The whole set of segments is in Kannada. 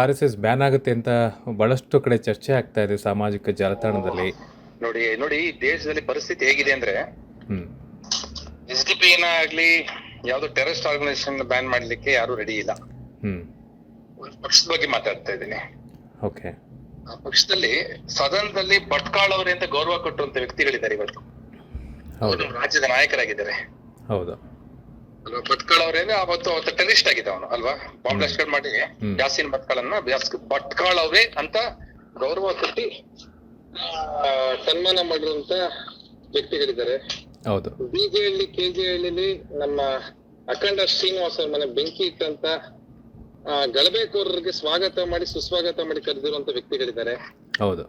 ಆರ್ ಎಸ್ ಎಸ್ ಬ್ಯಾನ್ ಆಗುತ್ತೆ ಅಂತ ಬಹಳಷ್ಟು ಕಡೆ ಚರ್ಚೆ ಆಗ್ತಾ ಇದೆ ಸಾಮಾಜಿಕ ಜಾಲತಾಣದಲ್ಲಿ. ನೋಡಿ ನೋಡಿ ಈ ದೇಶದಲ್ಲಿ ಪರಿಸ್ಥಿತಿ ಹೇಗಿದೆ ಅಂದ್ರೆ ಎಸ್ ಡಿ ಪಿ ಆಗ್ಲಿ ಯಾವ್ದು ಟೆರರಿಸ್ಟ್ ಆರ್ಗನೈಸೇಷನ್ ಬ್ಯಾನ್ ಮಾಡ್ಲಿಕ್ಕೆ ಯಾರು ರೆಡಿ ಇಲ್ಲ. ಪಕ್ಷದ ಬಗ್ಗೆ ಮಾತಾಡ್ತಾ ಇದ್ದೀನಿ. ಓಕೆ. ಆ ಪಕ್ಷದಲ್ಲಿ ಸದನದಲ್ಲಿ ಭಟ್ಕಾಳ್ ಅವರೇ ಅಂತ ಗೌರವ ಕೊಟ್ಟಂತ ವ್ಯಕ್ತಿಗಳಿದ್ದಾರೆ ಇವತ್ತು. ರಾಜ್ಯದ ನಾಯಕರಾಗಿದ್ದಾರೆ. ಹೌದು. ಅಲ್ವಾ ಭಟ್ಕಾಳ್ ಅವರೇನೆ ಅವತ್ತು ಅವತ್ತು ಟೆರರಿಸ್ಟ್ ಆಗಿದ್ದ ಅವನು ಅಲ್ವಾ? ಬಾಂಬ್ ಬ್ಲಾಸ್ಟ್ ಮಾಡಿ. ಯಾಸಿನ್ ಭಟ್ಕಾಳನ್ನ ಭಟ್ಕಾಳ್ ಅವರೇ ಅಂತ ಗೌರವ ಕೊಟ್ಟಿ ಸನ್ಮಾನ ಮಾಡಿರುವಂತ ವ್ಯಕ್ತಿಗಳಿದ್ದಾರೆ. ಹೌದು. ಬಿಜೆಹಳ್ಳಿ ಕೆಜೆಹಳ್ಳಿಲಿ ನಮ್ಮ ಅಖಂಡ ಶ್ರೀನಿವಾಸ ಮನೆ ಬೆಂಕಿ ಇಟ್ಟಂತ ಗಲಭೆಕೋರರಿಗೆ ಸ್ವಾಗತ ಮಾಡಿ ಸುಸ್ವಾಗತ ಮಾಡಿ ಕರೆದಿರುವಂತ ವ್ಯಕ್ತಿಗಳಿದ್ದಾರೆ. ಹೌದು.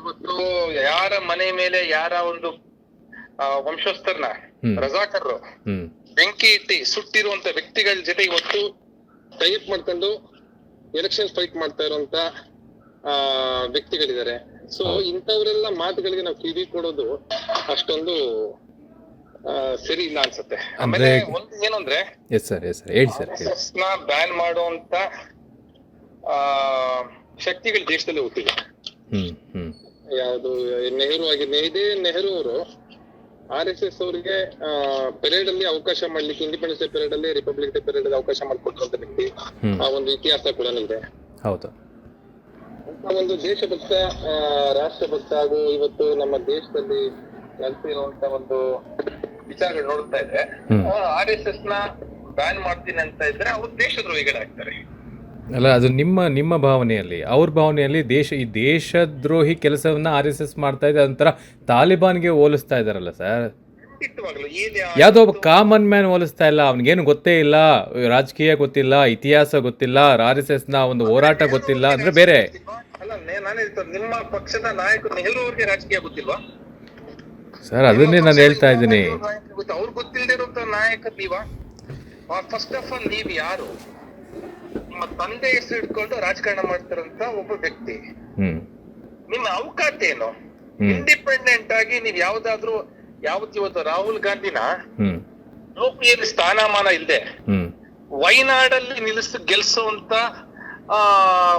ಇವತ್ತು ಯಾರ ಮನೆ ಮೇಲೆ ಯಾರ ಒಂದು ವಂಶಸ್ಥರನ್ನ. ರಜಾಕರ್ರು ಬೆಂಕಿ ಇಟ್ಟಿ ಸುಟ್ಟಿರುವಂತ ವ್ಯಕ್ತಿಗಳ ಜೊತೆ ಇವತ್ತು ಟೈಪ್ ಮಾಡ್ಕೊಂಡು ಎಲೆಕ್ಷನ್ ಫೈಟ್ ಮಾಡ್ತಾ ಇರುವಂತ ಆ ವ್ಯಕ್ತಿಗಳಿದ್ದಾರೆ. ಸೊ ಇಂಥವರೆಲ್ಲ ಮಾತುಗಳಿಗೆ ನಾವು ಕಿವಿ ಕೊಡೋದು ಅಷ್ಟೊಂದು ಸರಿ ಇಲ್ಲ ಅನ್ಸುತ್ತೆ. ಆಮೇಲೆ ಒಂದು ಏನಂದ್ರೆ ಎಸ್ ಸರ್ ಎಸ್ ಸರ್ ಹೇಳಿ ಸರ್ ಹೇಳಿ. ನ ಬ್ಯಾನ್ ಮಾಡುವಂತ ಆ ಶಕ್ತಿಗಳು ದೇಶದಲ್ಲಿ ಹುಟ್ಟಿದೆ ಹ್ಮ್ ಹ್ಮ್. ಯಾವುದು ನೆಹರು ಆಗಿ ಇದೇ ನೆಹರು ಅವರು ಆರ್ ಎಸ್ ಎಸ್ ಅವರಿಗೆ ಪೆರೇಡ್ ಅಲ್ಲಿ ಅವಕಾಶ ಮಾಡ್ಲಿಕ್ಕೆ ಇಂಡಿಪೆಂಡೆನ್ಸ್ ಡೇ ಪೆರೇಡ್ ಅಲ್ಲಿ ರಿಪಬ್ಲಿಕ್ ಡೇ ಪೆರೇಡ್ ಅಲ್ಲಿ ಅವಕಾಶ ಮಾಡಿಕೊಟ್ಟಿರುವಂತ ವ್ಯಕ್ತಿ ಆ ಒಂದು ಇತಿಹಾಸ ಕೂಡ ಇದೆ ಹೌದು. ಒಂದು ದೇಶಭಕ್ತ ಆ, ರಾಷ್ಟ್ರಭಕ್ತ ಹಾಗೂ ಇವತ್ತು ನಮ್ಮ ದೇಶದಲ್ಲಿ ನಡೆಸಿರುವಂತ ಒಂದು ವಿಚಾರಗಳು ನೋಡ್ತಾ ಇದ್ರೆ. ಆರ್ ಎಸ್ ಎಸ್ನ ಬ್ಯಾನ್ ಮಾಡ್ತೀನಿ ಅಂತ ಇದ್ರೆ ಅವ್ರು ದೇಶದ್ರೋಹಿಗಳಾಗ್ತಾರೆ. ಅಲ್ಲ ಅದು ನಿಮ್ಮ ನಿಮ್ಮ ಭಾವನೆಯಲ್ಲಿ ಅವ್ರ ಭಾವನೆಯಲ್ಲಿ ದೇಶ ಈ ದೇಶದ್ರೋಹಿ ಕೆಲಸವನ್ನ ಆರ್ ಎಸ್ ಎಸ್ ಮಾಡ್ತಾ ಇದೆ ಒಂಥರ ತಾಲಿಬಾನ್ಗೆ ಹೋಲಿಸ್ತಾ ಇದಾರಲ್ಲ ಸರ್? ಯಾವುದೋ ಒಬ್ಬ ಕಾಮನ್ ಮ್ಯಾನ್ ಹೋಲಿಸ್ತಾ ಇಲ್ಲ ಅವ್ನಿಗೇನು ಗೊತ್ತೇ ಇಲ್ಲ ರಾಜಕೀಯ ಗೊತ್ತಿಲ್ಲ ಇತಿಹಾಸ ಗೊತ್ತಿಲ್ಲ ಆರ್ ಎಸ್ ಎಸ್ನ ಒಂದು ಹೋರಾಟ ಗೊತ್ತಿಲ್ಲ ಅಂದ್ರೆ ಬೇರೆ. ನಿಮ್ಮ ಪಕ್ಷದ ನಾಯಕರು ನೆಹರು ಅವ್ರಿಗೆ ರಾಜಕೀಯ ಗೊತ್ತಿಲ್ವಾ? ಸರ್ ಅದನ್ನೇ ನಾನು ಹೇಳ್ತಾ ಇದ್ದೀನಿ. ಅವ್ರು ಗೊತ್ತಿಲ್ಲದೆ ನಾಯಕ ನೀವಾ? ಫಸ್ಟ್ ಆಫ್ ಆಲ್ ನೀವು ಯಾರು? ನಿಮ್ಮ ತಂದೆ ಹೆಸರು ಇಟ್ಕೊಂಡು ರಾಜಕಾರಣ ಮಾಡ್ತಾರಂತ ಒಬ್ಬ ವ್ಯಕ್ತಿ. ನಿಮ್ಮ ಅವಕಾಶ ಏನು? ಇಂಡಿಪೆಂಡೆಂಟ್ ಆಗಿ ನೀವ್ ಯಾವ್ದಾದ್ರು ಯಾವತ್ತು ಇವತ್ತು ರಾಹುಲ್ ಗಾಂಧಿನ ಯುಪಿಯಲ್ಲಿ ಸ್ಥಾನಮಾನ ಇಲ್ಲದೆ ವೈನಾಡಲ್ಲಿ ವಯನಾಡಲ್ಲಿ ನಿಲ್ಲಿಸಿ ಗೆಲ್ಸುವಂತ ಆ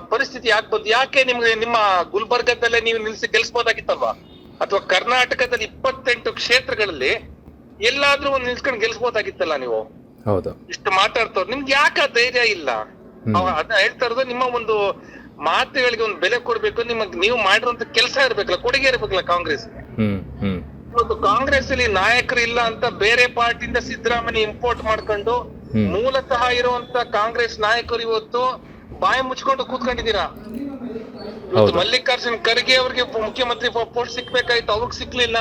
ಪರಿಸ್ಥಿತಿ ಯಾಕೆ ಬಂತು ಯಾಕೆ ನಿಮ್ಗೆ ನಿಮ್ಮ ಗುಲ್ಬರ್ಗದಲ್ಲೇ ನೀವು ನಿಲ್ಲಿಸಿ ಗೆಲ್ಸ್ಬೋದಾಗಿತ್ತಲ್ವಾ? ಅಥವಾ ಕರ್ನಾಟಕದಲ್ಲಿ ಇಪ್ಪತ್ತೆಂಟು ಕ್ಷೇತ್ರಗಳಲ್ಲಿ ಎಲ್ಲಾದ್ರೂ ಒಂದ್ ನಿಲ್ಸ್ಕೊಂಡು ಗೆಲ್ಸ್ಬೋದಾಗಿತ್ತಲ್ಲ ನೀವು? ಹೌದು. ಇಷ್ಟು ಮಾತಾಡ್ತವ್ರು. ನಿಮ್ಗೆ ಯಾಕೆ ಧೈರ್ಯ ಇಲ್ಲ? ಹ್ಮ್. ಅವ ಅದ್ನ ಹೇಳ್ತಾ ಇರೋದು ನಿಮ್ಮ ಒಂದು ಮಾತುಗಳಿಗೆ ಒಂದು ಬೆಲೆ ಕೊಡ್ಬೇಕು ನಿಮ್ಮ ನೀವು ಮಾಡಿರುವಂತ ಕೆಲಸ ಇರ್ಬೇಕಲ್ಲ ಕೊಡುಗೆ ಇರ್ಬೇಕಲ್ಲ ಕಾಂಗ್ರೆಸ್ ಇವತ್ತು ಕಾಂಗ್ರೆಸ್ ಅಲ್ಲಿ ನಾಯಕರು ಇಲ್ಲ ಅಂತ ಬೇರೆ ಪಾರ್ಟಿಯಿಂದ ಸಿದ್ದರಾಮಯ್ಯ ಇಂಪೋರ್ಟ್ ಮಾಡ್ಕೊಂಡು ಮೂಲತಃ ಇರುವಂತ ಕಾಂಗ್ರೆಸ್ ನಾಯಕರು ಇವತ್ತು ಬಾಯಿ ಮುಚ್ಕೊಂಡು ಕೂತ್ಕೊಂಡಿದ್ದೀರಾ? ಇವತ್ತು. ಮಲ್ಲಿಕಾರ್ಜುನ್ ಖರ್ಗೆ ಅವ್ರಿಗೆ ಮುಖ್ಯಮಂತ್ರಿ ಪೋಸ್ಟ್ ಸಿಕ್ಬೇಕಾಯ್ತು ಅವ್ರಿಗೆ ಸಿಕ್ಲಿಲ್ಲ.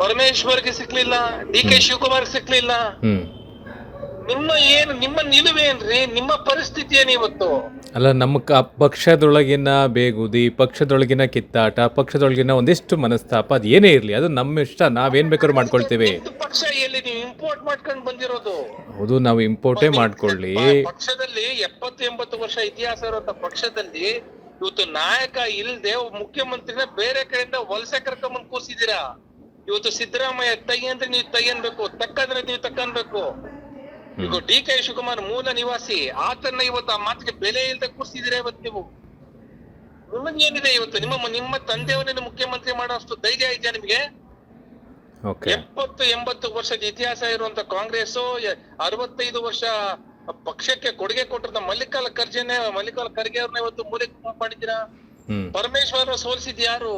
ಪರಮೇಶ್ವರ್ಗೆ ಸಿಕ್ಲಿಲ್ಲ ಡಿ ಕೆ ಶಿವಕುಮಾರ್ ಸಿಕ್ಲಿಲ್ಲ. ನಿಮ್ಮ ಏನು ನಿಮ್ಮ ನಿಲುವೇನ್ರಿ ನಿಮ್ಮ ಪರಿಸ್ಥಿತಿ ಏನು ಇವತ್ತು? ಅಲ್ಲ ನಮ್ಮ ಕ ಪಕ್ಷದೊಳಗಿನ ಬೇಗುದಿ ಪಕ್ಷದೊಳಗಿನ ಕಿತ್ತಾಟ ಪಕ್ಷದೊಳಗಿನ ಒಂದಿಷ್ಟು ಮನಸ್ತಾಪ ಅದು ಏನೇ ಇರಲಿ ಅದು ನಮ್ಮ ಇಷ್ಟ ನಾವೇನ್ ಬೇಕಾದ್ರೂ ಮಾಡ್ಕೊಳ್ತೀವಿ. ಪಕ್ಷ ಎಲ್ಲಿ ನೀವು ಇಂಪೋರ್ಟ್ ಮಾಡ್ಕೊಂಡು ಬಂದಿರೋದು? ಹೌದು ನಾವು ಇಂಪೋರ್ಟೇ ಮಾಡ್ಕೊಳ್ಳಿ. ಪ- ಪಕ್ಷದಲ್ಲಿ ಎಪ್ಪತ್ತು ಎಂಬತ್ತು ವರ್ಷ ಇತಿಹಾಸ ಇರುವಂತ ಪಕ್ಷದಲ್ಲಿ ಇವತ್ತು ನಾಯಕ ಇಲ್ದೆ ಒಬ್ಬ ಮುಖ್ಯಮಂತ್ರಿನ ಬೇರೆ ಕಡೆಯಿಂದ ವಲಸೆ ಕರ್ಕೊಂಬಂದ್ ಕೂರ್ಸಿದೀರಾ ಇವತ್ತು ಸಿದ್ದರಾಮಯ್ಯ ತೈ ಅಂದ್ರೆ ನೀವು ತೈ ಅನ್ಬೇಕು ತಕ್ಕಂದ್ರೆ ನೀವು ತಕ್ಕನ್ಬೇಕು ಈಗ ಡಿ ಕೆ ಶಿವಕುಮಾರ್ ಮೂಲ ನಿವಾಸಿ ಆತನ ಇವತ್ತು ಆ ಮಾತಿಗೆ ಬೆಲೆ ಇಲ್ಲದೆ ಕೂರಿಸಿದಿರ ಇವತ್ತು ನೀವು? ನಿಮಗೇನಿದೆ ಇವತ್ತು? ನಿಮ್ಮ ನಿಮ್ಮ ತಂದೆಯವರನ್ನು ಮುಖ್ಯಮಂತ್ರಿ ಮಾಡೋಷ್ಟು ಧೈರ್ಯ ಇದೆಯಾ ನಿಮಗೆ? ಎಪ್ಪತ್ತು ಎಂಬತ್ತು ವರ್ಷದ ಇತಿಹಾಸ ಇರುವಂತ ಕಾಂಗ್ರೆಸ್ ಅರವತ್ತೈದು ವರ್ಷ ಪಕ್ಷಕ್ಕೆ ಕೊಡುಗೆ ಕೊಟ್ಟಿರೋ ಮಲ್ಲಿಕಾಲ ಖರ್ಜೆನೆ ಮಲ್ಲಿಕಾಲ ಖರ್ಗೆ ಅವ್ರನ್ನ ಇವತ್ತು ಮೂಲೆ ಮಾಡಿದ್ದೀರಾ ಪರಮೇಶ್ವರ ಸೋಲಿಸಿದ್ ಯಾರು?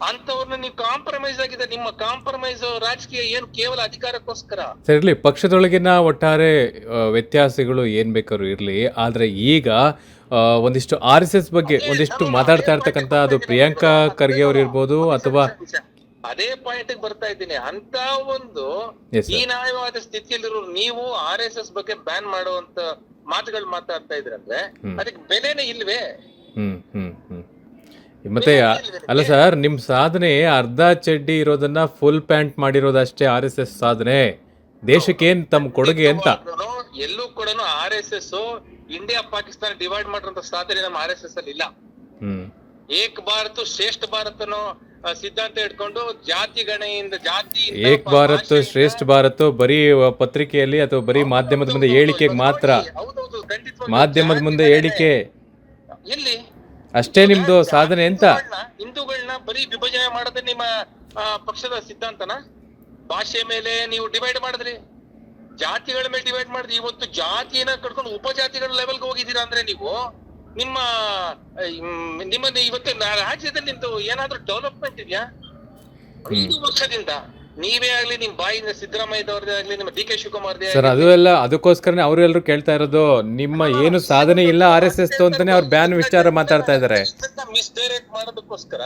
ಅಂತವ್ರನ್ನ ನೀವು ಕಾಂಪ್ರಮೈಸ್ ಆಗಿದೆ ನಿಮ್ಮ ಕಾಂಪ್ರಮೈಸ್ ರಾಜಕೀಯ ಏನು ಕೇವಲ ಅಧಿಕಾರಕ್ಕೋಸ್ಕರ? ಸರಿ ಪಕ್ಷದೊಳಗಿನ ಒಟ್ಟಾರೆ ವ್ಯತ್ಯಾಸಗಳು ಏನ್ ಬೇಕಾದ್ರೂ ಇರಲಿ ಆದ್ರೆ ಈಗ ಒಂದಿಷ್ಟು ಆರ್ ಎಸ್ ಎಸ್ ಬಗ್ಗೆ ಒಂದಿಷ್ಟು ಮಾತಾಡ್ತಾ ಇರ್ತಕ್ಕಂತ ಅದು ಪ್ರಿಯಾಂಕಾ ಖರ್ಗೆ ಅವ್ರು ಇರ್ಬೋದು ಅಥವಾ ಅದೇ ಪಾಯಿಂಟ್ ಬರ್ತಾ ಇದ್ದೀನಿ. ಅಂತ ಒಂದು ನ್ಯಾಯವಾದ ಸ್ಥಿತಿಯಲ್ಲಿರೋ ನೀವು ಆರ್ ಎಸ್ ಎಸ್ ಬಗ್ಗೆ ಬ್ಯಾನ್ ಮಾಡುವಂತ ಮಾತುಗಳು ಮಾತಾಡ್ತಾ ಇದ್ರಂದ್ರೆ. ಅದಕ್ಕೆ ಬೆಲೆನೇ ಇಲ್ವೇ? ಹ್ಮ್ ಹ್ಮ್ ಹ್ಮ್. ಮತ್ತೆ ಅಲ್ಲ ಸರ್ ನಿಮ್ ಸಾಧನೆ ಅರ್ಧ ಚಡ್ಡಿ ಇರೋದನ್ನ ಫುಲ್ ಪ್ಯಾಂಟ್ ಮಾಡಿರೋದಷ್ಟೇ ಆರ್ ಎಸ್ ಎಸ್ ಸಾಧನೆ. ದೇಶಕ್ಕೇನ್ ತಮ್ಮ ಕೊಡುಗೆ ಅಂತ? ಎಲ್ಲೂ ಕೂಡ R S S India Pakistan divide ಮಾಡಿರುವಂತ ಸಾಧನೆ ನಮ್ಮ ಆರ್ ಎಸ್ ಎಸ್ ಅಲ್ಲಿ ಇಲ್ಲ. ಏಕ್ ಭಾರತ್ ಶ್ರೇಷ್ಠ ಭಾರತ್ ಅನ್ನೋ ಸಿದ್ಧಾಂತ ಇಟ್ಕೊಂಡು ಜಾತಿ ಗಣೆಯಿಂದ ಜಾತಿ ಏಕ್ ಭಾರತ್ ಶ್ರೇಷ್ಠ ಭಾರತ್ ಬರೀ ಪತ್ರಿಕೆಯಲ್ಲಿ ಅಥವಾ ಬರೀ ಮಾಧ್ಯಮದ ಮುಂದೆ ಹೇಳಿಕೆಗೆ ಮಾತ್ರ? ಮಾಧ್ಯಮದ ಮುಂದೆ ಹೇಳಿಕೆ? ಎಲ್ಲಿ ಅಷ್ಟೇ ನಿಮ್ದು ಸಾಧನೆ ಅಂತ? ಹಿಂದೂಗಳ್ನ- ಹಿಂದೂಗಳನ್ನ ಬರೀ ವಿಭಜನೆ ಮಾಡದೆ ನಿಮ್ಮ ಪಕ್ಷದ ಸಿದ್ಧಾಂತನ? ಭಾಷೆ ಮೇಲೆ ನೀವು ಡಿವೈಡ್ ಮಾಡಿದ್ರಿ. ಜಾತಿಗಳ ಮೇಲೆ ಡಿವೈಡ್ ಮಾಡಿದ್ರಿ. ಇವತ್ತು ಜಾತಿಯನ್ನ ಕಟ್ಕೊಂಡು ಉಪಜಾತಿಗಳ ಲೆವೆಲ್ಗೆ ಹೋಗಿದ್ದೀರಾ ಅಂದ್ರೆ ನೀವು ನಿಮ್ಮ ನಿಮ್ಮ ಇವತ್ತು ರಾಜ್ಯದಲ್ಲಿ ನಿಮ್ದು ಏನಾದ್ರೂ ಡೆವಲಪ್ಮೆಂಟ್ ಇದೆಯಾ? ಐದು ವರ್ಷದಿಂದ ನೀವೇ ಆಗ್ಲಿ ನಿಮ್ ಬಾಯಿಂದ ಸಿದ್ದರಾಮಯ್ಯದವ್ರದೇ ಆಗ್ಲಿ ನಿಮ್ಮ ಡಿ ಕೆ ಶಿವಕುಮಾರ್ ಸರ್ ಅದು ಎಲ್ಲ ಅದಕ್ಕೋಸ್ಕರನೇ ಅವರು ಎಲ್ಲರೂ ಕೇಳ್ತಾ ಇರೋದು ನಿಮ್ಮ ಏನು ಸಾಧನೆ ಇಲ್ಲ ಆರ್ ಎಸ್ ಎಸ್ ಅಂತಾನೆ ಅವ್ರು ಬ್ಯಾನ್ ವಿಚಾರ ಮಾತಾಡ್ತಾ ಇದಾರೆ ಮಿಸ್ಡೈರೆಕ್ಟ್ ಮಾಡೋದಕ್ಕೋಸ್ಕರ.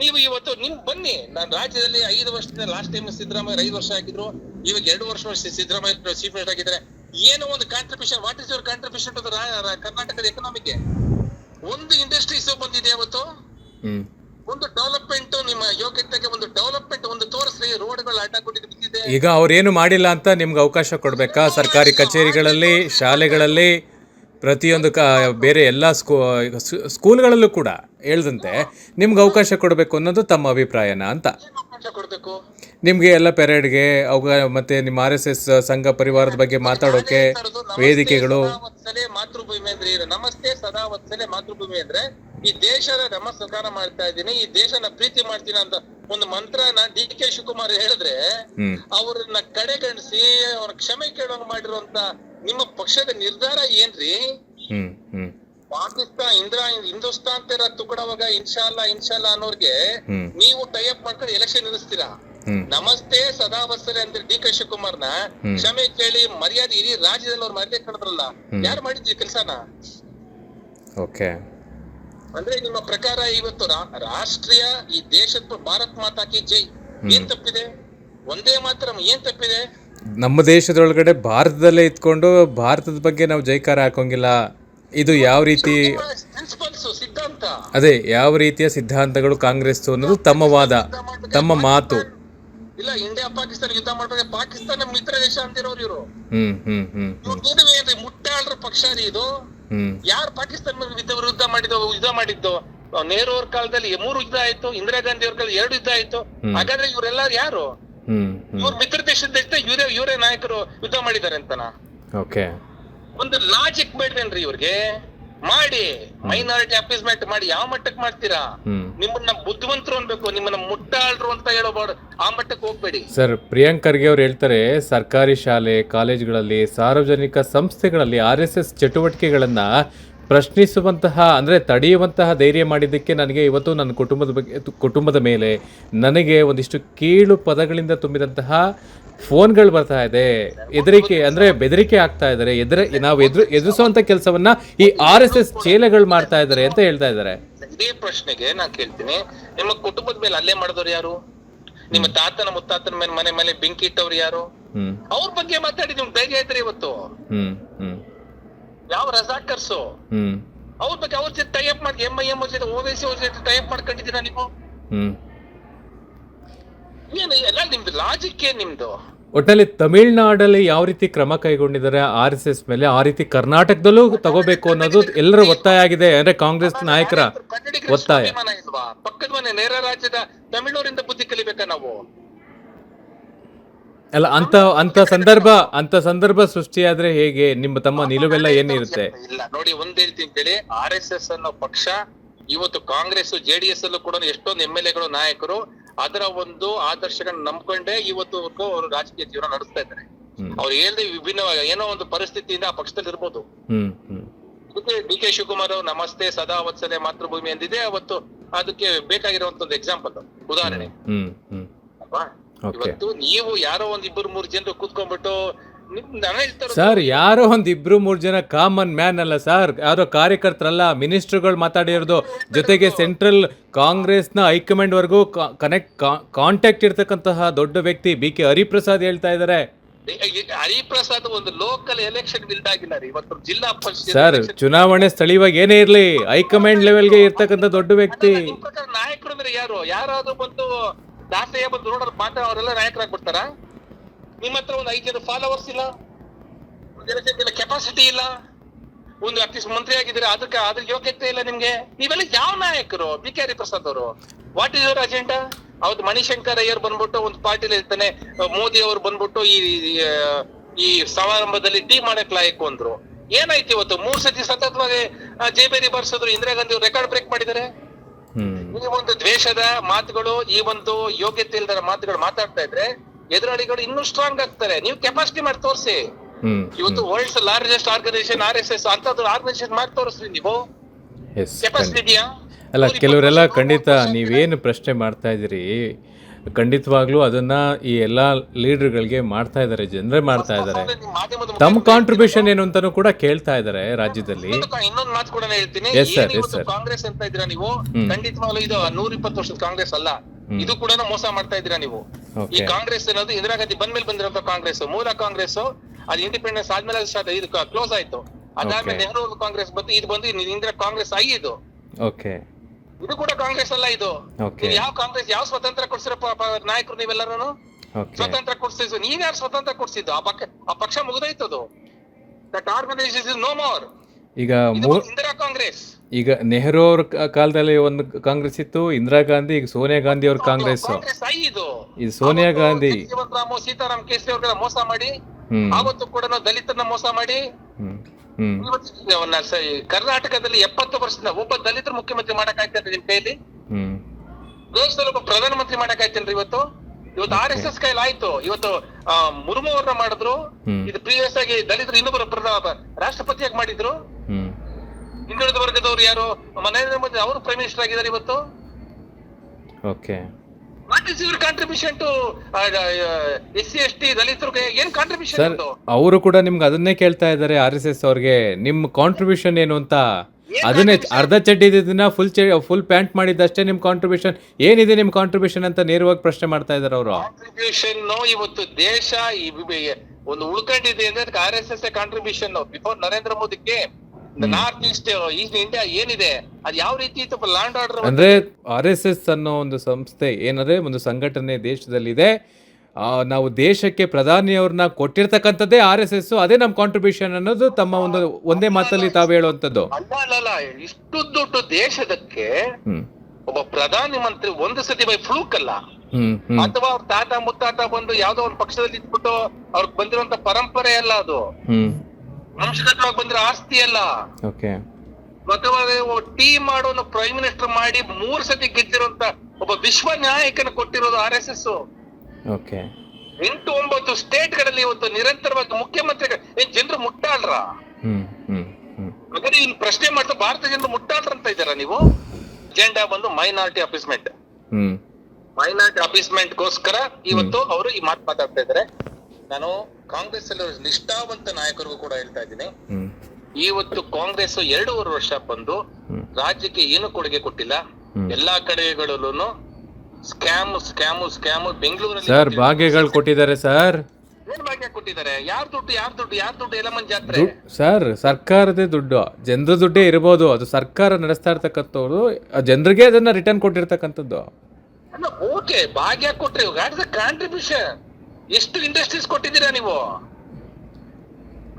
ನೀವು ಇವತ್ತು ನಿಮ್ ಬನ್ನಿ ನಾನು ರಾಜ್ಯದಲ್ಲಿ ಐದು ವರ್ಷದಿಂದ ಲಾಸ್ಟ್ ಟೈಮ್ ಸಿದ್ದರಾಮಯ್ಯ ಐದು ವರ್ಷ ಆಗಿದ್ರು ಇವಾಗ ಎರಡು ವರ್ಷ ವರ್ಷ ಸಿದ್ದರಾಮಯ್ಯ ಚೀಫ್ ಮಿನಿಸ್ಟರ್ ಆಗಿದ್ರೆ ಏನೋ ಒಂದು contribution what is your contribution to ಕರ್ನಾಟಕದ ಎಕನಾಮಿಗೆ ಒಂದು ಇಂಡಸ್ಟ್ರೀಸ್ ಬಂದಿದೆ ಅವತ್ತು. ಒಂದು ಡೆವಲಪ್ಮೆಂಟ್ ನಿಮ್ಮ ಯೋಗ್ಯತೆಗೆ ಒಂದು ಡೆವಲಪ್ಮೆಂಟ್ ಒಂದು ತೋರಿಸ್ರಿ ರೋಡ್ಗಳು ಅಡ್ಡ ಕೊಟ್ಟಿದ್ದು ಬಿದ್ದಿದೆ. ಈಗ ಅವ್ರೇನು ಮಾಡಿಲ್ಲ ಅಂತ ನಿಮ್ಗೆ ಅವಕಾಶ ಕೊಡಬೇಕಾ? ಸರ್ಕಾರಿ ಕಚೇರಿಗಳಲ್ಲಿ ಶಾಲೆಗಳಲ್ಲಿ ಪ್ರತಿಯೊಂದು ಕ ಬೇರೆ ಎಲ್ಲ ಸ್ಕೂ ಸ್ಕೂಲ್ಗಳಲ್ಲೂ ಕೂಡ ಹೇಳ್ದಂತೆ ನಿಮ್ಗೆ ಅವಕಾಶ ಕೊಡಬೇಕು ಅನ್ನೋದು ತಮ್ಮ ಅಭಿಪ್ರಾಯನ ಅಂತ. ಏನ್ ಅವಕಾಶ ಕೊಡ್ಬೇಕು? ನಿಮಗೆ ಎಲ್ಲ ಪೆರೇಡ್ಗೆ ಅವಾಗ ಮತ್ತೆ ನಿಮ್ಮ ಆರ್ ಎಸ್ ಎಸ್ ಸಂಘ ಪರಿವಾರದ ಬಗ್ಗೆ ಮಾತಾಡೋಕೆ ವೇದಿಕೆಗಳು. ಮಾತೃಭೂಮಿ ಅಂದ್ರೆ ನಮಸ್ತೆ ಸದಾ ವತ್ಸಲೆ ಮಾತೃಭೂಮಿ ಅಂದ್ರೆ ಈ ದೇಶದ ನಮಸ್ಕಾರ ಮಾಡ್ತಾ ಇದ್ದೀನಿ ಈ ದೇಶನ ಪ್ರೀತಿ ಮಾಡ್ತೀನಿ ಅಂತ ಒಂದು ಮಂತ್ರನ ಡಿ ಕೆ ಶಿವಕುಮಾರ್ ಹೇಳಿದ್ರೆ ಅವ್ರನ್ನ ಕಡೆಗಣಿಸಿ ಅವ್ರ ಕ್ಷಮೆ ಕೇಳೋಂಗ್ ಮಾಡಿರುವಂತ ನಿಮ್ಮ ಪಕ್ಷದ ನಿರ್ಧಾರ ಏನ್ರಿ? ಪಾಕಿಸ್ತಾನ ಇಂದ್ರಾ ಹಿಂದೂಸ್ತಾನ್ ತರ ತುಕಡವಾಗ ಇನ್ಶಾಲ್ಲ ಇನ್ಶಾಲ್ಲ ಅನ್ನೋರ್ಗೆ ನೀವು ಟೈಅಪ್ ಮಾಡ್ಕೊಂಡು ಎಲೆಕ್ಷನ್ ನಿಲ್ಲಿಸ್ತೀರಾ? ನಮಸ್ತೆ ಸದಾ ಅಂದ್ರೆ ಡಿ ಕೆ ಶಿವಕುಮಾರ್ನ. ಹ್ಮ್. ಕ್ಷಮೆ ಕೇಳಿ ಮರ್ಯಾದೆ ಇಡೀ ರಾಜ್ಯದಲ್ಲಿ ಅವ್ರು ಮರ್ಯಾದೆ ಕಳೆದ್ರಲ್ಲ ಯಾರು ಮಾಡಿದ್ವಿ ಕೆಲಸನ? ಓಕೆ. ಅಂದ್ರೆ ನಿಮ್ಮ ಪ್ರಕಾರ ಇವತ್ತು ರಾ- ರಾಷ್ಟ್ರೀಯ ಈ ದೇಶದ ಭಾರತ್ ಮಾತಾ ಕಿ ಜೈ ಏನ್ ತಪ್ಪಿದೆ? ಒಂದೇ ಮಾತ್ರ ಏನ್ ತಪ್ಪಿದೆ? ನಮ್ಮ ದೇಶದೊಳಗಡೆ ಭಾರತದಲ್ಲೇ ಇದ್ಕೊಂಡು ಭಾರತದ ಬಗ್ಗೆ ನಾವು ಜೈಕಾರ ಹಾಕೋಂಗಿಲ್ಲ. ಇದು ಯಾವ ರೀತಿ ಅದೇ ಯಾವ ರೀತಿಯ ಸಿದ್ಧಾಂತಗಳು ಕಾಂಗ್ರೆಸ್ ಅನ್ನೋದು ತಮ್ಮ ವಾದ ತಮ್ಮ ಮಾತು. ಇಲ್ಲ ಇಂಡಿಯಾ ಪಾಕಿಸ್ತಾನ ಯುದ್ಧ ಮಾಡ್ಬೇಕು ಪಾಕಿಸ್ತಾನ ಮಿತ್ರ ದೇಶ ಅಂತಿರೋರು ಇವರು. ಹ್ಮ್ ಹ್ಮ್ ಹ್ಮ್ ಇವ್ರು ನೀವೇನ್ರಿ ಮುಟ್ಟಾಳ್ರ ಪಕ್ಷ ರೀ ಇದು? ಹ್ಮ್. ಯಾರು ಪಾಕಿಸ್ತಾನ ವಿರುದ್ಧ ಮಾಡಿದ್ದು ಯುದ್ಧ ಮಾಡಿದ್ದು? ನೆಹರು ಅವ್ರ ಕಾಲದಲ್ಲಿ ಮೂರು ಯುದ್ಧ ಆಯ್ತು ಇಂದಿರಾ ಗಾಂಧಿ ಅವ್ರ ಕಾಲದಲ್ಲಿ ಎರಡು ಯುದ್ಧ ಆಯ್ತು. ಹಾಗಾದ್ರೆ ಇವರೆಲ್ಲ ಯಾರು? ಹ್ಮ್ ಹ್ಮ್. ಇವ್ರ ಮಿತ್ರ ದೇಶದ ಜೊತೆ ಇವರೇ ಇವರೇ ನಾಯಕರು ಯುದ್ಧ ಮಾಡಿದ್ದಾರೆ ಅಂತನಾ? ಓಕೆ ಒಂದು ಲಾಜಿಕ್ ಬೇಡ್ರಿ ಇವ್ರಿಗೆ? ಮಾಡಿ ಮೈನಾರಿಟಿ ಅಪೀಸ್ಮೆಂಟ್ ಮಾಡಿ ಯಾವ ಮಟ್ಟಕ್ಕೆ ಮಾಡ್ತೀರಾ? ನಿಮ್ಮನ್ನ ಬುದ್ಧಿವಂತರು ಅನ್ಬೇಕು ನಿಮ್ಮನ್ನ ಮುಟ್ಟಾಳ್ರು ಅಂತ ಹೇಳಬಾರ್ದು. ಆ ಮಟ್ಟಕ್ಕೆ ಹೋಗ್ಬೇಡಿ. ಸರ್ ಪ್ರಿಯಾಂಕರ್ಗೆ ಅವ್ರು ಹೇಳ್ತಾರೆ ಸರ್ಕಾರಿ ಶಾಲೆ ಕಾಲೇಜುಗಳಲ್ಲಿ ಸಾರ್ವಜನಿಕ ಸಂಸ್ಥೆಗಳಲ್ಲಿ ಆರ್ ಎಸ್ ಎಸ್ ಚಟುವಟಿಕೆಗಳನ್ನು ಪ್ರಶ್ನಿಸುವಂತಹ ಅಂದರೆ ತಡೆಯುವಂತಹ ಧೈರ್ಯ ಮಾಡಿದ್ದಕ್ಕೆ ನನಗೆ ಇವತ್ತು ನನ್ನ ಕುಟುಂಬದ ಬಗ್ಗೆ ಕುಟುಂಬದ ಮೇಲೆ ನನಗೆ ಒಂದಿಷ್ಟು ಕೀಳು ಪದಗಳಿಂದ ತುಂಬಿದಂತಹ ಫೋನ್ಗಳು ಬರ್ತಾ ಇದೆ. ಹೆದರಿಕೆ ಅಂದ್ರೆ ಬೆದರಿಕೆ ಆಗ್ತಾ ಇದಾರೆ ಎದುರ ನಾವು ಎದುರು ಎದುರಿಸುವಂತ ಕೆಲಸವನ್ನ ಈ ಆರ್ ಎಸ್ ಎಸ್ ಚೇಲೆಗಳು ಮಾಡ್ತಾ ಇದ್ದಾರೆ ಅಂತ ಹೇಳ್ತಾ ಇದ್ದಾರೆ. ಇದೇ ಪ್ರಶ್ನೆಗೆ ನಾ ಕೇಳ್ತೀನಿ. ನಿಮ್ಮ ಕುಟುಂಬದ ಮೇಲೆ ಅಲ್ಲೇ ಮಾಡಿದವ್ರು ಯಾರು? ನಿಮ್ಮ ತಾತನ ಮುತ್ತಾತನ ಮೇಲೆ ಮನೆ ಮೇಲೆ ಬೆಂಕಿ ಇಟ್ಟವ್ರು ಯಾರು? ಹ್ಮ್. ಅವ್ರ ಬಗ್ಗೆ ಮಾತಾಡಿ ನಿಮ್ ಧೈರ್ಯ ಐತ್ರಿ ಇವತ್ತು. ಯಾವ ರಜಾಕರ್ಸು ಹ್ಮ್. ಅವ್ರ ಬಗ್ಗೆ ಅವ್ರ ಜೊತೆ ಟೈಪ್ ಮಾಡಿ ಎಂ ಐ ಎಂ ಜೊತೆ ಓವೈಸಿ ಅವ್ರ ಜೊತೆ ಟೈಪ್ ಮಾಡ್ಕೊಂಡಿದ್ದೀರಾ ನೀವು? ಹ್ಮ್. ಏನು ಎಲ್ಲ ನಿಮ್ದು ಲಾಜಿಕ್ ಏನ್ ನಿಮ್ದು? ಒಟ್ಟಲ್ಲಿ ತಮಿಳ್ನಾಡಲ್ಲಿ ಯಾವ ರೀತಿ ಕ್ರಮ ಕೈಗೊಂಡಿದ್ದಾರೆ ಆರ್ ಎಸ್ ಎಸ್ ಮೇಲೆ ಆ ರೀತಿ ಕರ್ನಾಟಕದಲ್ಲೂ ತಗೋಬೇಕು ಅನ್ನೋದು ಎಲ್ಲರ ಒತ್ತಾಯ ಆಗಿದೆ. ಅಂದ್ರೆ ಕಾಂಗ್ರೆಸ್ ನಾಯಕರ ಕನ್ನಡಿಗರ ಒತ್ತಾಯ. ಸ್ವಾಭಿಮಾನ ಇಲ್ವಾ? ಪಕ್ಕದ ಮನೆ ನೇರ ರಾಜ್ಯದ ತಮಿಳೂರಿಂದ ಬುದ್ಧಿ ಕಲಿಬೇಕಾ ನಾವು? ಅಲ್ಲ ಅಂತ ಅಂತ ಸಂದರ್ಭ ಅಂತ ಸಂದರ್ಭ ಸೃಷ್ಟಿಯಾದ್ರೆ ಹೇಗೆ? ನಿಮ್ಮ ತಮ್ಮ ನಿಲುವೆಲ್ಲ ಏನಿರುತ್ತೆ? ಇಲ್ಲ. ನೋಡಿ ಒಂದ್ ಹೇಳ್ತೀನಿ ಹೇಳಿ ಆರ್ ಎಸ್ ಎಸ್ ಅನ್ನೋ ಪಕ್ಷ ಇವತ್ತು ಕಾಂಗ್ರೆಸ್ ಜೆಡಿಎಸ್ ಅಲ್ಲೂ ಕೂಡ ಎಷ್ಟೊಂದು ಎಂ ಎಲ್ ಎಗಳು ನಾಯಕರು ಅದರ ಒಂದು ಆದರ್ಶಗಳನ್ನ ನಂಬ್ಕೊಂಡೇ ಇವತ್ತು ಅವರು ರಾಜಕೀಯ ಜೀವನ ನಡೆಸ್ತಾ ಇದ್ದಾರೆ. ಅವ್ರು ಹೇಳ್ದೆ ವಿಭಿನ್ನವಾಗಿ ಏನೋ ಒಂದು ಪರಿಸ್ಥಿತಿಯಿಂದ ಆ ಪಕ್ಷದಲ್ಲಿ ಇರ್ಬೋದು. ಡಿ ಕೆ ಶಿವಕುಮಾರ್ ಅವ್ರು ನಮಸ್ತೆ ಸದಾ ವತ್ಸಲೆ ಮಾತೃಭೂಮಿ ಅಂದಿದೆ ಅವತ್ತು ಅದಕ್ಕೆ ಬೇಕಾಗಿರುವಂತ ಒಂದು ಎಕ್ಸಾಂಪಲ್ ಉದಾಹರಣೆ. ಅಲ್ವಾ? ಇವತ್ತು ನೀವು ಯಾರೋ ಒಂದ್ ಇಬ್ಬರು ಮೂರು ಜನರು ಕೂತ್ಕೊಂಡ್ಬಿಟ್ಟು ಸರ್ ಯಾರೋ ಒಂದ್ ಇಬ್ರು ಮೂರ್ ಜನ ಕಾಮನ್ ಮ್ಯಾನ್ ಅಲ್ಲ ಸರ್ ಯಾರೋ ಕಾರ್ಯಕರ್ತರಲ್ಲ ಮಿನಿಸ್ಟರ್ಗಳು ಮಾತಾಡಿರೋದು. ಜೊತೆಗೆ ಸೆಂಟ್ರಲ್ ಕಾಂಗ್ರೆಸ್ನ ಹೈಕಮಾಂಡ್ ವರ್ಗೂ ಕನೆಕ್ಟ್ ಕಾಂಟ್ಯಾಕ್ಟ್ ಇರ್ತಕ್ಕಂತಹ ದೊಡ್ಡ ವ್ಯಕ್ತಿ ಬಿ ಕೆ ಹರಿಪ್ರಸಾದ್ ಹೇಳ್ತಾ ಇದ್ದಾರೆ ಹರಿಪ್ರಸಾದ್ ಒಂದು ಲೋಕಲ್ ಎಲೆಕ್ಷನ್ ಆಗಿಲ್ಲ ರೀ. ಇವತ್ತು ಜಿಲ್ಲಾ ಪರಿಷತ್ ಸರ್ ಚುನಾವಣೆ ಸ್ಥಳೀಯವಾಗಿ ಏನೇ ಇರಲಿ ಹೈಕಮಾಂಡ್ ಲೆವೆಲ್ಗೆ ಇರ್ತಕ್ಕಂತ ದೊಡ್ಡ ವ್ಯಕ್ತಿ. ನಾಯಕರು ಅಂದ್ರೆ ಯಾರು? ಯಾರಾದ್ರೂ ಬಂದು ದಾಸಯ್ಯ ಬಂದು ನೋಡೋರ್ ಮಾತ್ರ ಅವರೆಲ್ಲ ನಾಯಕರಾಗ್ಬಿಡ್ತಾರ? ನಿಮ್ಮ ಹತ್ರ ಒಂದು ಐದು ಜನ ಫಾಲೋವರ್ಸ್ ಇಲ್ಲ ಒಂದು ಕೆಪಾಸಿಟಿ ಇಲ್ಲ. ಒಂದು ಅಟ್ಲೀಸ್ಟ್ ಮಂತ್ರಿ ಆಗಿದ್ರೆ ಅದಕ್ಕೆ ಅದ್ರ ಯೋಗ್ಯತೆ ಇಲ್ಲ ನಿಮ್ಗೆ. ನೀವೆಲ್ಲ ಯಾವ ನಾಯಕರು? ಬಿ ಕೆ ಹರಿಪ್ರಸಾದ್ ಅವರು. ವಾಟ್ ಇಸ್ ಯುವರ್ ಅಜೆಂಡಾ ಹೌದು ಮಣಿಶಂಕರ್ ಅಯ್ಯರ್ ಬಂದ್ಬಿಟ್ಟು ಒಂದು ಪಾರ್ಟಿಲಿ ಇರ್ತಾನೆ. ಮೋದಿ ಅವರು ಬಂದ್ಬಿಟ್ಟು ಈ ಈ, ಸಮಾರಂಭದಲ್ಲಿ ಟೀ ಮಾಡಕ್ ಲಾಯಕ್ ಅಂದ್ರು ಏನಾಯ್ತು ಇವತ್ತು? ಮೂರ್ ಸತಿ ಸತತವಾಗಿ ಜೇಬೇರಿ ಬರ್ಸಿದ್ರು. ಇಂದಿರಾ ಗಾಂಧಿ ರೆಕಾರ್ಡ್ ಬ್ರೇಕ್ ಮಾಡಿದ್ದಾರೆ ಈ ಒಂದು ದ್ವೇಷದ ಮಾತುಗಳು ಈ ಒಂದು ಯೋಗ್ಯತೆ ಇಲ್ಲದ ಮಾತುಗಳು ಮಾತಾಡ್ತಾ ಇದ್ರೆ ಎದುರಾಳಿಗಳು ಇನ್ನೂ ಸ್ಟ್ರಾಂಗ್ ಆಗ್ತಾರೆ. ನೀವು ಕೆಪಾಸಿಟಿ ಮಾಡಿ ತೋರಿಸಿ. ಇವತ್ತು world's largest organisation R S S ಅಂತದ್ದು ಆರ್ಗನೈಸೇಷನ್ ಮಾಡಿ ತೋರಿಸ್ರಿ ನೀವು. ಕೆಪಾಸಿಟಿ ಇದೆಯಾ? ಅಲ್ಲ ಕೆಲವರೆಲ್ಲ ಖಂಡಿತ ನೀವೇನು ಪ್ರಶ್ನೆ ಮಾಡ್ತಾ ಇದ್ದೀರಿ? ಖಂಡಿತವಾಗ್ಲೂ ಅದನ್ನ ಈ ಎಲ್ಲ ಲೀಡರ್ಗಳಿಗೆ ಮಾಡ್ತಾ ಇದ್ದಾರೆ ಜನರೇ ಮಾಡ್ತಾ ಇದ್ದಾರೆ. ತಮ್ಮ ಕಾಂಟ್ರಿಬ್ಯೂಷನ್ ಏನು ಅಂತಾನು ಕೂಡ ಕೇಳ್ತಾ ಇದ್ದಾರೆ ರಾಜ್ಯದಲ್ಲಿ. ಇನ್ನೊಂದು ಮಾತು ಕೂಡ ಹೇಳ್ತೀನಿ. ಕಾಂಗ್ರೆಸ್ ಅಂತ ಇದ್ದೀರಾ ನೀವು. ಖಂಡಿತವಾಗ್ಲೂ ಇದು ನೂರ ಇಪ್ಪತ್ತು ವರ್ಷದ ಕಾಂಗ್ರೆಸ್ ಅಲ್ಲ. ಇದು ಕೂಡ ಮೋಸ ಮಾಡ್ತಾ ಇದ್ದೀರಾ ನೀವು? ಈ ಕಾಂಗ್ರೆಸ್ ಅನ್ನೋದು ಇಂದಿರಾ ಗಾಂಧಿ ಬಂದ್ಮೇಲೆ ಬಂದಿರೋ ಕಾಂಗ್ರೆಸ್ ಮೂಲ ಕಾಂಗ್ರೆಸ್ ಅದು ಇಂಡಿಪೆಂಡೆನ್ಸ್ ಆದ್ಮೇಲೆ ಸ್ಟಾರ್ಟ್ ಇದು ಕ್ಲೋಸ್ ಆಯ್ತು. ಅದಾದ್ಮೇಲೆ. ನೆಹರು ಕಾಂಗ್ರೆಸ್ ಬಂದು ಇದು ಬಂದು ಇಂದಿರಾ ಕಾಂಗ್ರೆಸ್ ಆಗಿ ಇದು. ಓಕೆ ಇದು ಕೂಡ ಕಾಂಗ್ರೆಸ್ ಅಲ್ಲ ಇದು. ಯಾವ ಕಾಂಗ್ರೆಸ್ ಯಾವ ಸ್ವತಂತ್ರ ಕೊಡ್ಸಿರೋ ನಾಯಕರು ನೀವೆಲ್ಲರೂ ಸ್ವತಂತ್ರ ಕೊಡ್ಸಿದ್ರು ನೀವ್ ಯಾರು ಸ್ವತಂತ್ರ ಕೊಡ್ಸಿದ್ದು? ಆ ಪಕ್ಷ ಆ ಪಕ್ಷ ಮುಗಿದೋಯ್ತದು. ದಟ್ ಆರ್ಗನೈಸೇಷನ್ ನೋ ಮೋರ್ ಈಗ ಇಂದಿರಾ ಕಾಂಗ್ರೆಸ್. ಈಗ ನೆಹರು ಅವ್ರ ಕಾಲದಲ್ಲಿ ಒಂದು ಕಾಂಗ್ರೆಸ್ ಇತ್ತು ಇಂದಿರಾ ಗಾಂಧಿ ಈಗ ಸೋನಿಯಾ ಗಾಂಧಿ ಅವ್ರ ಕಾಂಗ್ರೆಸ್ ಇದು ಸೋನಿಯಾ ಗಾಂಧಿ. ಸೀತಾರಾಮ್ ಕೇಸರಿ ಅವ್ರಿಗೆಲ್ಲ ಮೋಸ ಮಾಡಿ ಅವತ್ತು ಕೂಡ ನಾವು ದಲಿತರನ್ನ ಮೋಸ ಮಾಡಿ. ಕರ್ನಾಟಕದಲ್ಲಿ ಎಪ್ಪತ್ತು ವರ್ಷದಿಂದ ಒಬ್ಬ ದಲಿತರ ಮುಖ್ಯಮಂತ್ರಿ ಮಾಡಕ್ ಆಯ್ತೇನ್ರಿ ನಿಮ್ ಹ್ಮ್. ದೇಶದಲ್ಲಿ ಒಬ್ಬ ಪ್ರಧಾನಮಂತ್ರಿ ಮಾಡಕ್ ಆಯ್ತೇನ್ರಿ ಇವತ್ತು? ಇವತ್ತು ಆರ್ ಎಸ್ ಎಸ್ ಕೈಲಿ ಆಯ್ತು ಇವತ್ತು ಮುರ್ಮು ಅವ್ರನ್ನ ಮಾಡಿದ್ರು. ಇದು ಪ್ರೀವಿಯಸ್ ಆಗಿ ದಲಿತರು ಇನ್ನೊಬ್ಬರು ಪ್ರಧಾನ ರಾಷ್ಟ್ರಪತಿಯಾಗಿ ಮಾಡಿದ್ರು. ಹಿಂದುಳಿದ ವರ್ಗದವರು ಯಾರು? ನರೇಂದ್ರ ಮೋದಿ ಅವರು ಪ್ರೈಮ್ ಮಿನಿಸ್ಟರ್ ಆಗಿದ್ದಾರೆ ಇವತ್ತು. Okay what is your contribution to S C S T ದಲಿತರಿಗೆ ಏನ್ ಕಾಂಟ್ರಿಬ್ಯೂಷನ್ ಸರ್ ಅವರು ಕೂಡ ನಿಮ್ಗೆ ಅದನ್ನೇ ಕೇಳ್ತಾ ಇದ್ದಾರೆ ಆರ್ ಎಸ್ ಎಸ್ ಅವ್ರಿಗೆ. ನಿಮ್ಮ ಕಾಂಟ್ರಿಬ್ಯೂಷನ್ ಏನು ಅಂತ? ಅದನ್ನೇ ಅರ್ಧ ಚಡ್ಡಿ ಚಡ್ಡಿದ್ದನ್ನ ಫುಲ್ ಫುಲ್ ಪ್ಯಾಂಟ್ ಮಾಡಿದ್ದಷ್ಟೇ ನಿಮ್ಮ ಕಾಂಟ್ರಿಬ್ಯೂಷನ್ ಏನಿದೆ ನಿಮ್ಮ ಕಾಂಟ್ರಿಬ್ಯೂಷನ್ ಅಂತ ನೇರವಾಗಿ ಪ್ರಶ್ನೆ ಮಾಡ್ತಾ ಇದ್ದಾರೆ ಅವರು? ಕಾಂಟ್ರಿಬ್ಯೂಷನ್ ಇವತ್ತು ದೇಶ ಒಂದು ಉಳ್ಕೊಂಡಿದೆ ಅಂದ್ರೆ R S S contribution before Narendra Modi ಮೋದಿಗೆ ನಾರ್ತ್ ಈಸ್ಟ್ ಈಸ್ಟ್ ಇಂಡಿಯಾ ಏನಿದೆ? ಅದು ಯಾವ ರೀತಿ ಇತ್ತು? ಲ್ಯಾಂಡ್ ಆರ್ಡರ್ ಅಂದ್ರೆ ಆರ್ ಎಸ್ ಎಸ್ ಅನ್ನೋ ಒಂದು ಸಂಸ್ಥೆ ಏನಂದ್ರೆ ಒಂದು ಸಂಘಟನೆ ದೇಶದಲ್ಲಿದೆ. ನಾವು ದೇಶಕ್ಕೆ ಪ್ರಧಾನಿಯವ್ರನ್ನ ಕೊಟ್ಟಿರ್ತಕ್ಕಂಥದ್ದೇ ಆರ್ ಎಸ್ ಎಸ್ ಅದೇ ನಮ್ಮ ಕಾಂಟ್ರಿಬ್ಯೂಷನ್ ಅನ್ನೋದು ತಮ್ಮ ಒಂದು ಒಂದೇ ಮಾತಲ್ಲಿ ತಾವು ಹೇಳುವಂತದ್ದು ಅಲ್ಲ ಇಷ್ಟು ದೊಡ್ಡ ದೇಶದಕ್ಕೆ ಒಬ್ಬ ಪ್ರಧಾನಿ ಮಂತ್ರಿ ಒಂದು ಸತಿ ಬೈ ಫ್ಲೂಕ್ ಅಲ್ಲ ಅಥವಾ ಅವ್ರ ತಾತ ಮುತ್ತಾತ ಬಂದು ಯಾವ್ದೋ ಒಂದು ಪಕ್ಷದಲ್ಲಿ ಇದ್ಬಿಟ್ಟು ಅವ್ರಿಗೆ ಬಂದಿರುವಂತ ಪರಂಪರೆ ಅಲ್ಲ ಅದು? ಹ್ಮ್ ಬಂದ್ರೆ ಆಸ್ತಿ ಅಲ್ಲ. ಓಕೆ ಟೀ ಮಾಡೋನು ಪ್ರೈಮ್ ಮಿನಿಸ್ಟರ್ ಮಾಡಿ ಮೂರ್ ಸತಿ ಗೆದ್ದಿರುವಂತ ಒಬ್ಬ ವಿಶ್ವ ನಾಯಕನ ಕೊಟ್ಟಿರೋದು ಆರ್ ಎಸ್ ಎಸ್ ಓಕೆ ಎಂಟು ಒಂಬತ್ತು ಸ್ಟೇಟ್ಗಳಲ್ಲಿ ಇವತ್ತು ನಿರಂತರವಾಗಿ ಮುಖ್ಯಮಂತ್ರಿ ಏನ್ ಜನರು ಮುಟ್ಟಾಳ್ರ? ಹಾಗಾದ್ರೆ ಪ್ರಶ್ನೆ ಮಾಡ್ತಾ ಭಾರತ ಜನರು ಮುಟ್ಟಾಳ್ರ ಅಂತ ಇದ್ದಾರ ನೀವು? ಅಜೆಂಡಾ ಬಂದು ಮೈನಾರಿಟಿ ಅಪೀಸ್ಮೆಂಟ್ ಮೈನಾರಿಟಿ ಅಪೀಸ್ಮೆಂಟ್ ಗೋಸ್ಕರ ಇವತ್ತು ಅವರು ಈ ಮಾತು ಮಾತಾಡ್ತಾ ಇದ್ದಾರೆ. ನಾನು ಕಾಂಗ್ರೆಸ್ ಅಲ್ಲಿ ನಿಷ್ಠಾವಂತ ನಾಯಕರಿಗೂ ಕೂಡ ಹೇಳ್ತಾ ಇದ್ದೀನಿ. ಇವತ್ತು ಕಾಂಗ್ರೆಸ್ ಎರಡೂವರೆ ವರ್ಷ ಬಂದು ರಾಜ್ಯಕ್ಕೆ ಏನು ಕೊಡುಗೆ ಕೊಟ್ಟಿಲ್ಲ. ಎಲ್ಲಾ ಕಡೆಗಳಲ್ಲೂ ಸ್ಕ್ಯಾಮ್ ಸ್ಕ್ಯಾಮ್ ಸ್ಕ್ಯಾಮ್ ಬೆಂಗಳೂರಲ್ಲಿ ಸರ್ ಭಾಗ್ಯಗಳು ಕೊಟ್ಟಿದ್ದಾರೆ ಸರ್. ಏನ್ ಭಾಗ್ಯ ಕೊಟ್ಟಿದ್ದಾರೆ? ಯಾರ್ ದುಡ್ಡು ಯಾರ್ ದುಡ್ಡು ಯಾರ್ ದುಡ್ಡು? ಎಲ್ಲ ಮಂದಿ ಜಾತ್ರೆ ಸರ್ ಸರ್ಕಾರದೇ ದುಡ್ಡು. ಜನರ ದುಡ್ಡೇ ಇರಬಹುದು ಅದು ಸರ್ಕಾರ ನಡೆಸ್ತಾ ಇರ್ತಕ್ಕಂಥವ್ರು ಜನರಿಗೆ ಅದನ್ನ ರಿಟರ್ನ್ ಕೊಟ್ಟಿರ್ತಕ್ಕಂಥದ್ದು. ಓಕೆ ಭಾಗ್ಯ ಕೊಟ್ರಿ ಕಾಂಟ್ರಿಬ್ಯೂಷನ್ ಎಷ್ಟು ಇಂಡಸ್ಟ್ರೀಸ್ ಕೊಟ್ಟಿದ್ದೀರಾ ನೀವು?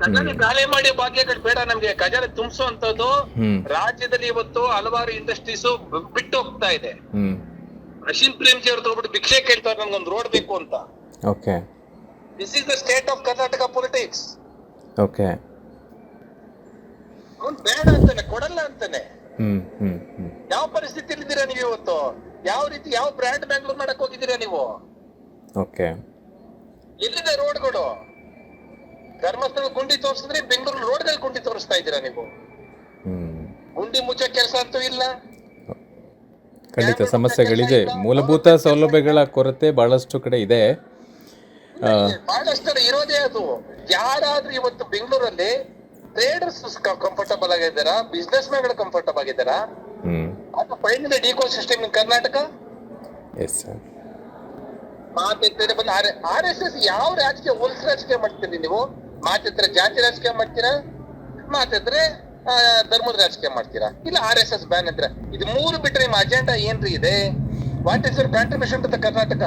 ಖಜಾನೆ ಗಾಳಿ ಮಾಡಿ ಭಾಗ್ಯಗಳು ಬೇಡ ನಮ್ಗೆ. ಖಜಾನೆ ತುಂಬಿಸುವಂತದ್ದು ರಾಜ್ಯದಲ್ಲಿ ಇವತ್ತು ಹಲವಾರು ಇಂಡಸ್ಟ್ರೀಸ್ ಬಿಟ್ಟು ಹೋಗ್ತಾ ಇದೆ. ಅಶಿನ್ ಅಶೀಂ ಪ್ರೇಮ್ಜಿ ಬಿಟ್ಟು ಹೋಗ್ಬಿಟ್ಟು ಭಿಕ್ಷೆ ಕೇಳ್ತಾರೆ ನಂಗೊಂದು ರೋಡ್ ಬೇಕು ಅಂತ. Okay. This is the state of Karnataka politics okay. ಅವ್ನು ಬೇಡ ಅಂತಾನೆ ಕೊಡಲ್ಲ ಅಂತಾನೆ. ಯಾವ ಪರಿಸ್ಥಿತಿ ಇದ್ದೀರಾ ನೀವು ಇವತ್ತು? ಯಾವ ರೀತಿ ಯಾವ ಬ್ರ್ಯಾಂಡ್ ಬ್ಯಾಂಗ್ಳೂರ್ ಮಾಡಕ್ ಹೋಗಿದ್ದೀರಾ ನೀವು? ಓಕೆ. ಎಲ್ಲಿದೆ ರೋಡ್ಗಳು. ಧರ್ಮಸ್ಥಳ ಗುಂಡಿ ತೋರಿಸಿದ್ರೆ ಬೆಂಗಳೂರು ರೋಡ್ಗಳು ಗುಂಡಿ ತೋರಿಸ್ತಾ ಇದ್ದೀರಾ ನೀವು? ಗುಂಡಿ ಮುಚ್ಚ ಕೆಲಸ ಅಂತೂ ಇಲ್ಲ. ಖಂಡಿತ ಸಮಸ್ಯೆಗಳಿದೆ ಮೂಲಭೂತ ಸೌಲಭ್ಯಗಳ ಕೊರತೆ ಬಹಳಷ್ಟು ಕಡೆ ಇದೆ. ಬಹಳಷ್ಟು ಇರೋದೇ ಅದು. ಯಾರಾದ್ರೂ ಇವತ್ತು ಬೆಂಗಳೂರಲ್ಲಿ ಟ್ರೇಡರ್ಸ್ ಕಂಫರ್ಟಬಲ್ ಆಗಿದ್ದಾರಾ? ಬಿಸ್ನೆಸ್ ಮ್ಯಾನ್ ಕಂಫರ್ಟಬಲ್ ಆಗಿದ್ದಾರಾ? ಅದು final ಡಿಕೋ system in Karnataka? Yes sir ಮಾತೆತ್ತರೆ ಬಂದು ಆರ್ ಆರ್ ಎಸ್ ಎಸ್ ಯಾವ ರಾಜಕೀಯ ಹೊಲ್ಸ್ ರಾಜಕೀಯ ಮಾಡ್ತೀರಿ ನೀವು? ಮಾತೆತ್ತರೆ ಜಾತಿ ರಾಜಕೀಯ ಮಾಡ್ತೀರಾ? ಮಾತೆತ್ತರೆ ಧರ್ಮದ ರಾಜಕೀಯ ಮಾಡ್ತೀರಾ? ಇಲ್ಲ ಆರ್ ಎಸ್ ಎಸ್ ಬ್ಯಾನ್ ಅಂದ್ರೆ ಇದು ಮೂರು ಬಿಟ್ರೆ ನಿಮ್ಮ ಅಜೆಂಡಾ ಏನ್ರಿ ಇದೆ? What is your contribution to the Karnataka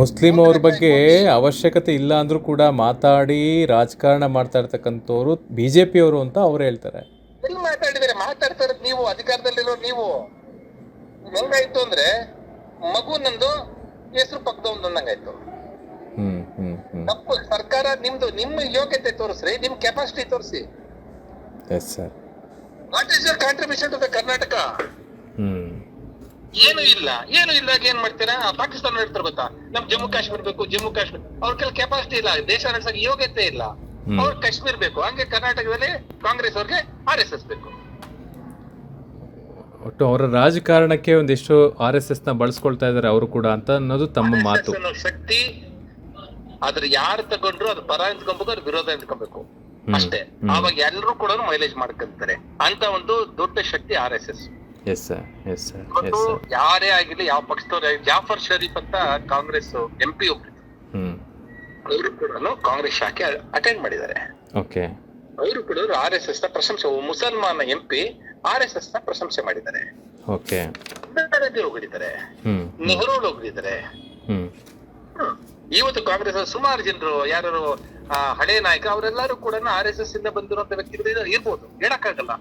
Muslim ಅವ್ರ ಬಗ್ಗೆ ಅವಶ್ಯಕತೆ ಇಲ್ಲ ಅಂದ್ರೂ ಕೂಡ ಮಾತಾಡಿ ರಾಜಕಾರಣ ಮಾಡ್ತಾ ಇರ್ತಕ್ಕಂಥವ್ರು ಬಿಜೆಪಿ ಅವರು ಅಂತ ಅವ್ರು ಹೇಳ್ತಾರೆ. ಎಲ್ಲಿ ಮಾತಾಡಿದರೆ ಮಾತಾಡ್ತಾ ಇರೋದು ನೀವು ಅಧಿಕಾರದಲ್ಲಿರೋ ನೀವು. ಹೆಂಗಾಯ್ತು ಅಂದ್ರೆ ಮಗು ನಂದು ಹೆಸರು ಪಕ್ಕದ ಹ್ಮ್ ತಪ್ಪು. ಸರ್ಕಾರ ನಿಮ್ದು ನಿಮ್ಮ ಯೋಗ್ಯತೆ ತೋರಿಸ್ರಿ ನಿಮ್ ಕೆಪಾಸಿಟಿ ತೋರಿಸಿ. What is your contribution to the Karnataka ಏನು ಇಲ್ಲ ಏನು ಇಲ್ದಾಗ ಏನ್ ಮಾಡ್ತೀರಾ? ಪಾಕಿಸ್ತಾನ ಹೇಳ್ತಾರೆ ಗೊತ್ತಾ? ನಮ್ ಜಮ್ಮು ಕಾಶ್ಮೀರ್ ಬೇಕು ಜಮ್ಮು ಕಾಶ್ಮೀರ್. ಅವ್ರ ಕೆಲ ಕೆಪಾಸಿಟಿ ಇಲ್ಲ ದೇಶ ನಡೆಸಕ್ಕೆ ಯೋಗ್ಯತೆ ಇಲ್ಲ. ಅವ್ರ ಕಾಶ್ಮೀರ್ ಬೇಕು. ಹಂಗೆ ಕರ್ನಾಟಕದಲ್ಲಿ ಕಾಂಗ್ರೆಸ್ ಅವ್ರಿಗೆ ಆರ್ ಎಸ್ ಎಸ್ ಬೇಕು. ಒಟ್ಟು ಅವರ ರಾಜಕಾರಣಕ್ಕೆ ಒಂದಿಷ್ಟು ಆರ್ ಎಸ್ ಎಸ್ನ ಬಳಸ್ಕೊಳ್ತಾ ಇದ್ದಾರೆ ಅವರು ಕೂಡ ಅಂತ ಅನ್ನೋದು ತಮ್ಮ ಮಾತು. ಅನ್ನೋ ಶಕ್ತಿ ಆದ್ರೆ ಯಾರು ತಗೊಂಡ್ರು ಅದು ಪರ ಎಂದ್ಕೊಬೇಕು ಅದು ವಿರೋಧ ಎಂದ್ಕೊಬೇಕು. ಅಷ್ಟೇ. ಅವಾಗ ಆವಾಗ ಎಲ್ಲರೂ ಕೂಡ ಮೈಲೇಜ್ ಮಾಡ್ಕೊಂತಾರೆ ಅಂತ ಒಂದು ದೊಡ್ಡ ಶಕ್ತಿ R S S. Yes sir yes sir ಇವತ್ತು ಎಸ್ ಸರ್. ಯಾರೇ ಆಗಿರ್ಲಿ ಯಾವ ಪಕ್ಷದವ್ರೆ ಜಾಫರ್ ಶರೀಫ್ ಅಂತ ಕಾಂಗ್ರೆಸ್ ಎಂ ಪಿ ಹ್ಮ್. ಅವರು ಕೂಡ ಕಾಂಗ್ರೆಸ್ ಶಾಖೆ ಅಟೆಂಡ್ ಮಾಡಿದ್ದಾರೆ. ಓಕೆ. ಅವರು ಕೂಡ ಆರ್ ಎಸ್ ಎಸ್ನ ಪ್ರಶಂಸೆ ಮುಸಲ್ಮಾನ ಎಂ ಪಿ ಆರ್ ಎಸ್ ಎಸ್ನ ಪ್ರಶಂಸೆ ಮಾಡಿದ್ದಾರೆ. ಹೋಗಿದ್ದಾರೆ ನೆಹರು ಹೋಗಿದ್ದಾರೆ. ಇವತ್ತು ಕಾಂಗ್ರೆಸ್ ಸುಮಾರು ಜನರು ಯಾರು ಹಳೆ ನಾಯಕ ಅವರೆಲ್ಲರೂ ಕೂಡ ಆರ್ ಎಸ್ ಎಸ್ ಇಂದ ಬಂದಿರುವಂತ ವ್ಯಕ್ತಿಗಳು ಇರ್ಬೋದು. ಹೇಳಕ್ಕಾಗಲ್ಲ.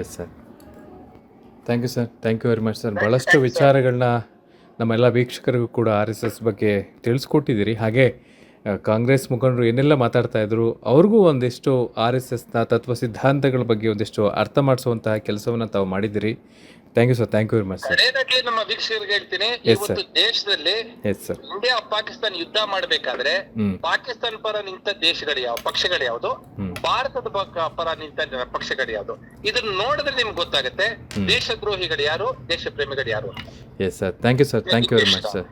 Yes sir thank you sir thank you very much sir ಭಾಳಷ್ಟು ವಿಚಾರಗಳನ್ನ ನಮ್ಮೆಲ್ಲ ವೀಕ್ಷಕರಿಗೂ ಕೂಡ ಆರ್ ಎಸ್ ಎಸ್ ಬಗ್ಗೆ ತಿಳಿಸ್ಕೊಟ್ಟಿದ್ದೀರಿ. ಹಾಗೆ ಕಾಂಗ್ರೆಸ್ ಮುಖಂಡರು ಏನೆಲ್ಲ ಮಾತಾಡ್ತಾ ಇದ್ರು ಅವ್ರಿಗೂ ಒಂದಿಷ್ಟು ಆರ್ ಎಸ್ ಎಸ್ನ ತತ್ವ ಸಿದ್ಧಾಂತಗಳ ಬಗ್ಗೆ ಒಂದಿಷ್ಟು ಅರ್ಥ ಮಾಡಿಸುವಂತಹ ಕೆಲಸವನ್ನು ತಾವು ಮಾಡಿದಿರಿ thank you sir thank you very much sir ನಮ್ಮ ವೀಕ್ಷಕರಿಗೆ ಹೇಳ್ತೀನಿ ಇವತ್ತು ದೇಶದಲ್ಲಿ ಎಸ್ ಸರ್ ಇಂಡಿಯಾ ಪಾಕಿಸ್ತಾನ ಯುದ್ಧ ಮಾಡ್ಬೇಕಾದ್ರೆ ಪಾಕಿಸ್ತಾನ ಪರ ನಿಂತ ದೇಶಗಳು ಯಾವ ಪಕ್ಷಗಳು ಯಾವುದು? ಭಾರತದ ಪಕ್ಕ- ಪರ ನಿಂತ ಪಕ್ಷಗಳು ಯಾವುದು? ಇದನ್ನ ನೋಡಿದ್ರೆ ನಿಮ್ಗೆ ಗೊತ್ತಾಗುತ್ತೆ ದೇಶದ್ರೋಹಿಗಳು ಯಾರು ದೇಶ ಪ್ರೇಮಿಗಳು ಯಾರು ಅಂತ yes sir thank you sir thank you very much sir